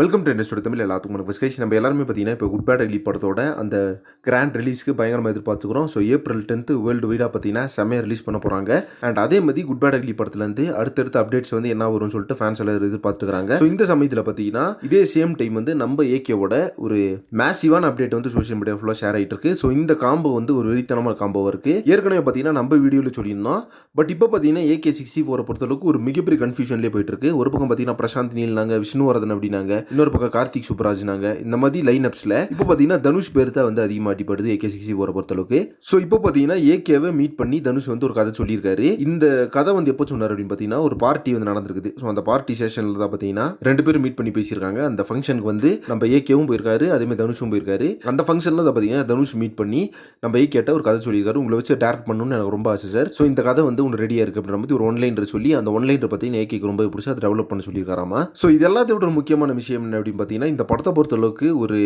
Welcome to industry Tamil எல்லாத்துக்கும் வணக்கம். Skies நம்ம எல்லாருமே பார்த்தீங்கன்னா இப்போ குட் பேட் அக்லி படத்தோட அந்த கிராண்ட் ரிலீஸ்க்கு பயங்கரமாக எதிர்பார்த்துக்கிறோம் ஸோ ஏப்ரல் டென்த்து வேர்ல்டு வைடாக பார்த்தீங்கன்னா செம்மையாக ரிலீஸ் பண்ண போகிறாங்க அண்ட் அதே மாதிரி குட் பேட் அக்லி படத்துலேருந்து அடுத்தடுத்த அப்டேட்ஸ் வந்து என்ன வரும்னு சொல்லிட்டு ஃபேன்ஸ் எல்லாம் எதிர்பார்த்துக்கிறாங்க. ஸோ இந்த சமயத்தில் பார்த்தீங்கன்னா இதே சேம் டைம் வந்து நம்ம ஏகேவோட ஒரு மேசிவான அப்டேட் வந்து சோஷியல் மீடியா ஃபுல்லாக ஷேர் ஆகிட்டு இருக்கு ஸோ இந்த காம்போ வந்து ஒரு வெறித்தனமான காம்போ இருக்குது ஏற்கனவே பார்த்தீங்கன்னா நம்ம வீடியோவில் சொல்லியிருந்தோம். பட் இப்போ பார்த்தீங்கன்னா ஏகே சிக்ஸ்டி ஃபோரை பொறுத்தளவுக்கு ஒரு மிகப்பெரிய கன்ஃபியூஷன்லேயே போயிட்டு இருக்கு ஒரு பக்கம் பார்த்தீங்கன்னா பிரசாந்த் நீல்னாங்க விஷ்ணுவர்தன் அப்படின்னாங்க. இன்னொரு பக்கம் கார்த்திக் சூப்பராஜ்னாங்க இந்த மாதிரி லைன் அப்ஸில் இப்போ பார்த்தீங்கன்னா தனுஷ் பேர் தான் வந்து அதிகமாக அடிப்படுது ஏகே சிக்ஸ்டி ஃபோரை பொறுத்தளவுக்கு. ஸோ இப்போ பார்த்தீங்கன்னா ஏகேவை மீட் பண்ணி தனுஷ் வந்து ஒரு கதை சொல்லியிருக்காரு. இந்த கதை வந்து எப்போ சொன்னார் அப்படின்னு பார்த்தீங்கன்னா ஒரு பார்ட்டி வந்து நடந்திருக்குது. ஸோ அந்த பார்ட்டி செஷனில் தான் பார்த்தீங்கன்னா ரெண்டு பேரும் மீட் பண்ணி பேசியிருக்காங்க. அந்த ஃபங்க்ஷனுக்கு வந்து நம்ம ஏகேவும் போயிருக்காரு அதேமாதிரி தனுஷும் போயிருக்காரு. அந்த ஃபங்க்ஷனில் தான் பார்த்தீங்கன்னா தனுஷ் மீட் பண்ணி நம்ம ஏகேட்ட ஒரு கதை சொல்லியிருக்காரு. உங்களை வச்சு டேரக்ட் பண்ணணும்னு எனக்கு ரொம்ப ஆசை சார் ஸோ இந்த கதை வந்து ஒன்று ரெடியாக இருக்குது அப்படின்ற மாதிரி ஒரு ஒன்லைன் சொல்லி அந்த ஒன்லைன் பார்த்தீங்கன்னா ஏகேக்கு ரொம்ப பிடிச்சி அதை டெவலப் பண்ண சொல்லியிருக்காராமா? ஸோ இது எல்லாத்தையும் விட ஒரு முக்கியமான விஷயம் என்ன அப்படின்னு பார்த்தீங்கன்னா இந்த படத்தை பொறுத்தளவுக்கு ஒரு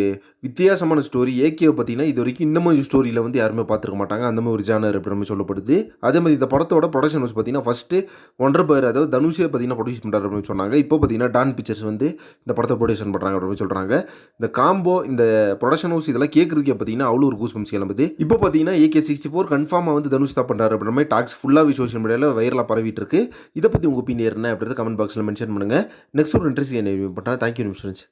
வித்தியாசமான ஸ்டோரி ஏகேவை பார்த்தீங்கன்னா இது வரைக்கும் இந்த மாதிரி ஸ்டோரியில் வந்து யாருமே பார்த்துருக்க மாட்டாங்க. அந்த மாதிரி ஒரு ஜானர் அப்படின்ற சொல்லப்படுது. அதே மாதிரி இந்த படத்தோட ப்ரொடக்ஷன் ஹவுஸ் பார்த்தீங்கன்னா ஃபஸ்ட்டு ஒன்றரை பேர் அதாவது தனுஷே பார்த்தீங்கன்னா ப்ரொடியூஸ் பண்ணுறாரு அப்படின்னு சொன்னாங்க. இப்போ பார்த்தீங்கன்னா டான் பிக்சர்ஸ் வந்து இந்த படத்தை ப்ரொடியூஷன் பண்ணுறாங்க அப்படின்னு சொல்கிறாங்க இந்த காம்போ இந்த ப்ரொடக்ஷன் ஹவுஸ் இதெல்லாம் கேட்குறதுக்கே பார்த்தீங்கன்னா அவ்வளோ ஒரு கூஸ் பம்ஸ் கிளம்புது. இப்போ பார்த்தீங்கன்னா ஏகே சிக்ஸ்டி ஃபோர் கன்ஃபார்மாக வந்து தனுஷ் தான் பண்ணுறாரு அப்படின்ற மாதிரி டாக்ஸ் ஃபுல்லாகவே சோஷியல் மீடியாவில் வைரலாக பரவிட்டு இருக்கு. இதை பற்றி உங்கள் ஒப்பீனியர் என்ன அப்படின்றத கமெண்ட் பாக்ஸில் மென்ஷன் பண்ணுங்கள் நெக்ஸ்ட் ஒரு இன்ட்ரெஸ்ட் என்ன பண்ணுறேன் தேங்க்யூ konuşuruz.